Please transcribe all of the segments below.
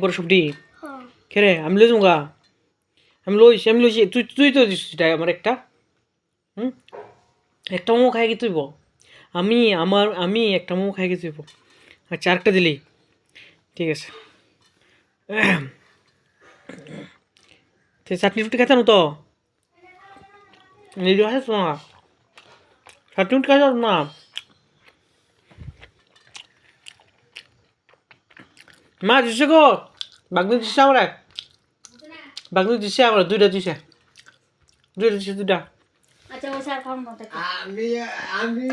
বড় সবটি। হ্যাঁ। খেরে আমি লই যাব আমি লইছি আমি লইছি। তুই তুই তো দিস আমার একটা। হুম? একটা মোমো খাই কি তুইব? আমি আমার আমি একটা মোমো খাই কি তুইব? আচ্ছা আরেকটা দিলি। ঠিক আছে। চাটনি রুটি খাইতে তো? নিজে খাইছ না? চাটনি রুটি খাইছ না? মা দিছে গো বাগনি দিছে আমার বাগনি দিছে আমার দুইটা দিছে। দুইটা দিছে দুইটা। আচ্ছা ও স্যার খাওয়ার মতো আমি আমি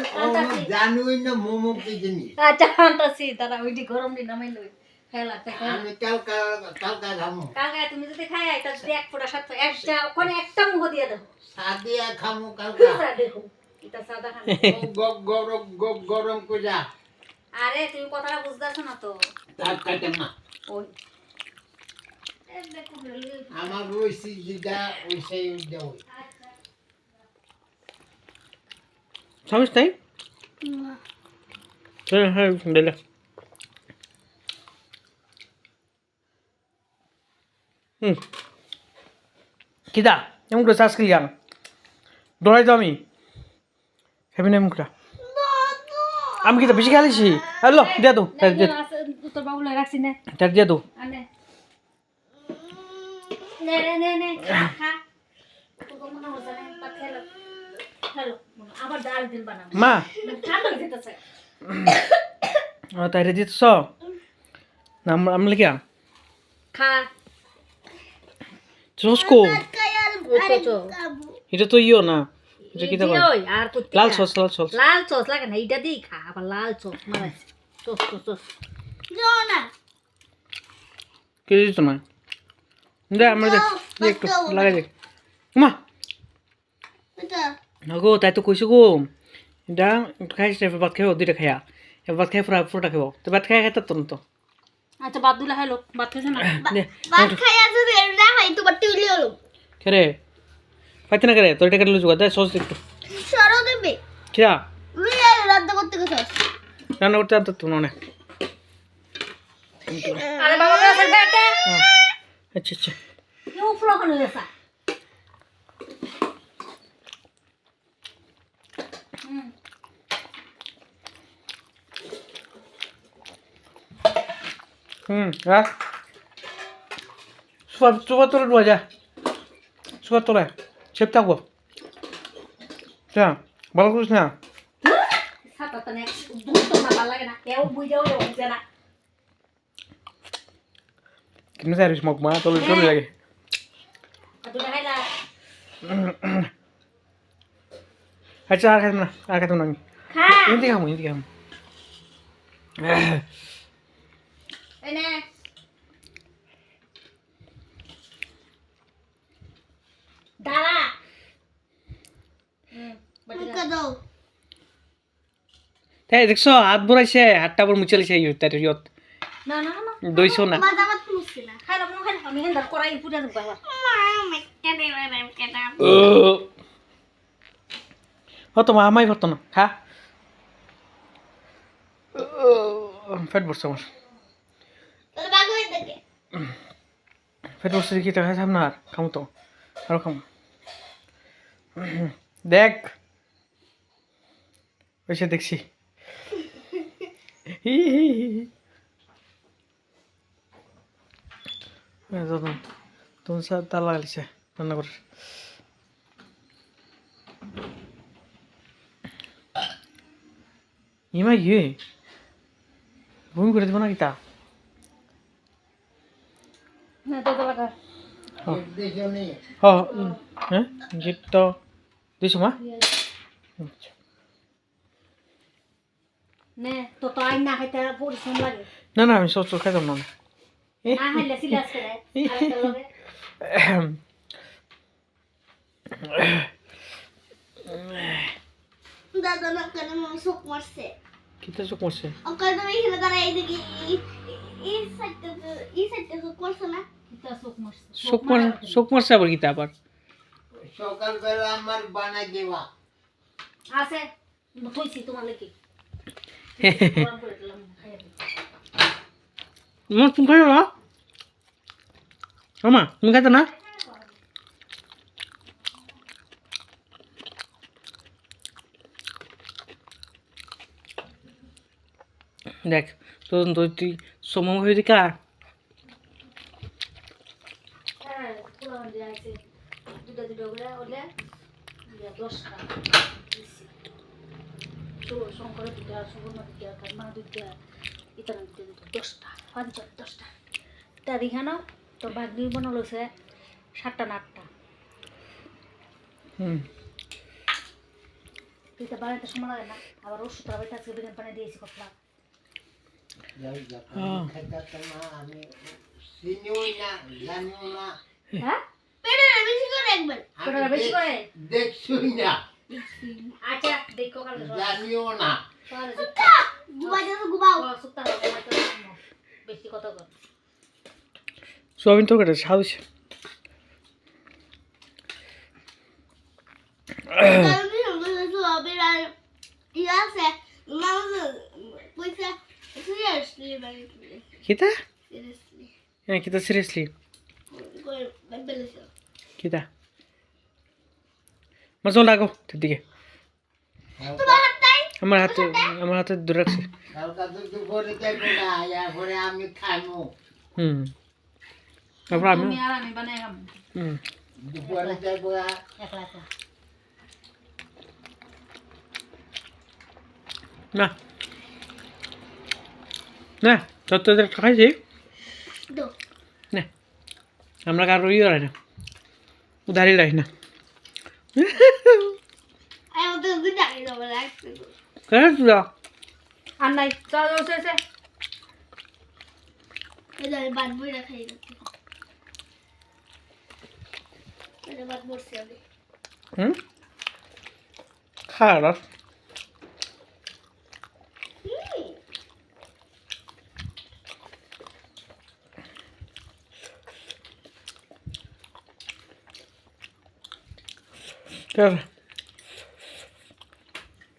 জানুই না মোমো কি জিনিস আচ্ছা আনতাছি তারা ওইটি গরম দিন আমি লই খেলা থেকে আমি কালকা কালকা খামো কালকে তুমি যদি খাই আইতা যদি এক ফোঁটা সাত একটা ওখানে একটা মুখ দিয়ে দাও সাদিয়া খামো কালকা। দেখো? এটা সাদা গরম আরে তুমি কথাটা বুঝতেছো না তো? আমার রয়েছে যেটা ওই সেই দেও নাই হ্যাঁ হ্যাঁ হুম। কিদা এমন করে চাষ আর দৌড়াই তো আমি। খাবি না এমনটা আমি কিতা বেশি খেলেছি হ্যালো দিয়া তো দিয়া তোর বাবু লয় রাখছি না। তার দিয়া তো আনে নে। নে নে নে খা তোকে মনে হচ্ছে না পাত খেলো খেলো আবার ডাল দিন বানাবো মা। ঠান্ডা হয়ে যেতেছে। তাই রে দিতেছ? না আমরা আমরা কি খা। চসকো এটা তো ইও না। এটা কি লাল সস লাল সস। লাল সস লাগে না এইটা দিই খা। আবার লাল সস মারাইছে। সস সস সস কে দিত না দে আমরা দে একটু লাগাই দে। মা গো তাই তো কইছো গো। এটা একটু খাইছ এবার ভাত খাইব দুইটা খাইয়া। এবার ভাত খাই পুরা পুরোটা খাইব তো ভাত খাই খাইতে তো তো। আচ্ছা বাদ দিলে খেয়েছে না? ভাত খাইয়া যদি না তোমার টিউলি হলো। খেরে পাইতে না করে? তোর এটা কেটে লুচুকা দে সস দে একটু। সরো দেবে। খেয়া। রান্না করতে গেছস রান্না করতে আর তো না আরে গাছের আচ্ছা আচ্ছা হয়ে গেছে। হুম হুম রাখ সুপার সুপার তোলে ডুয়া যা। সুপার তোলে ছেপ থাকব যা ভালো করিস না। লাগে না। মা তোলে তোলে লাগে আর দুটা খাইলা আচ্ছা আর খাইতাম না আর খাইতাম না আমি খা এমনি খামো এমনি খামো এনে দাঁড়া তাই দেখছ হাত ভরাইছে হাতটা আবার মুছে লিছে ইয়ে তার ইয়ত না না না। দইছো না। মুছছি না। খাইলাম না খাইলাম আমি হেন্দার করাই পুজা দেবো আবার ও তো আমাই ভরতো না। খা। ফেট ভরছে আমার। ফেট ভরছে দেখি তো খাইতাম না আর খামো তো। আরও খামো। দেখ। ওইসে দেখছি। হি হি হি। তো তুমি তুমি স্যার তার লাগাইছে রান্না করে ইমা ইয়ে বমি করে দেবো নাকি তা? হ্যাঁ তো তো গিট দিছো মা? আচ্ছা। নে তো তো আই না খাইতে পরিশ্রম লাগে। না না আমি সস খাইতাম না। দাদা না কেন শোক মারছে কিতা চোখ মারছে অঙ্কাল তুমি এখানে দাঁড়া এইদিকে এই সাইডটা এই সাইডটা শোক মারছে না কিতা চোখ মারছে চোখ মার চোখ মারছে আবার কিতা আবার সকালবেলা আমার বানাই দেওয়া। আছে কইছি তোমার লাগি। করে দিলাম খাইয়া দিই। আমার তুমি খাইও না আমা তুমি খাইতো না দেখ তো তো তুই সময় হয়ে দিকা হ্যাঁ পুরো দিয়ে আছে দুটো দুটো করে ওলে দিয়ে দশটা দিছি তো শঙ্কর দুটা সুবর্ণ দুটা কালমা দুটা দুটা দশটা পঞ্চাশ দশটা তা দেখা নাও তোর ভাগ্নি বানালো সে সাতটা না আটটা হুম। বাড়িতে সময় লাগে না আবার ওষুধ হবে আজকে বিরিয়ানি পানি দিয়েছি কতলা তোরা দেখছুই না। আচ্ছা দেখো জানিও না। সোয়াবিন তো কেটে সাউস আমি বলেছ হবে আর আছে মামা পয়সা সিরিয়াসলি মানে কিতা? হ্যাঁ কিতা সিরিয়াসলি কিতা? চল তোর দিকে। হাতটাই আমার হাতে আমার হাতে দূরে রাখছি কালকা তো দুপুরে যাইবো না আয়া পরে আমি খাইমু হুম তারপর আমি আমি আর আমি বানাই খাম হুম দুপুরে যাইবো না একলা একলা না না তোর তোদের খাইছি দো না আমরা কারও ইয়ে রাখি না উধারি রাখি না কেন তুই আর নাই চল চল চল চল এটা আমি বাদ বই রাখাই এটা বাদ বসছি আমি হুম খারাপ Claro.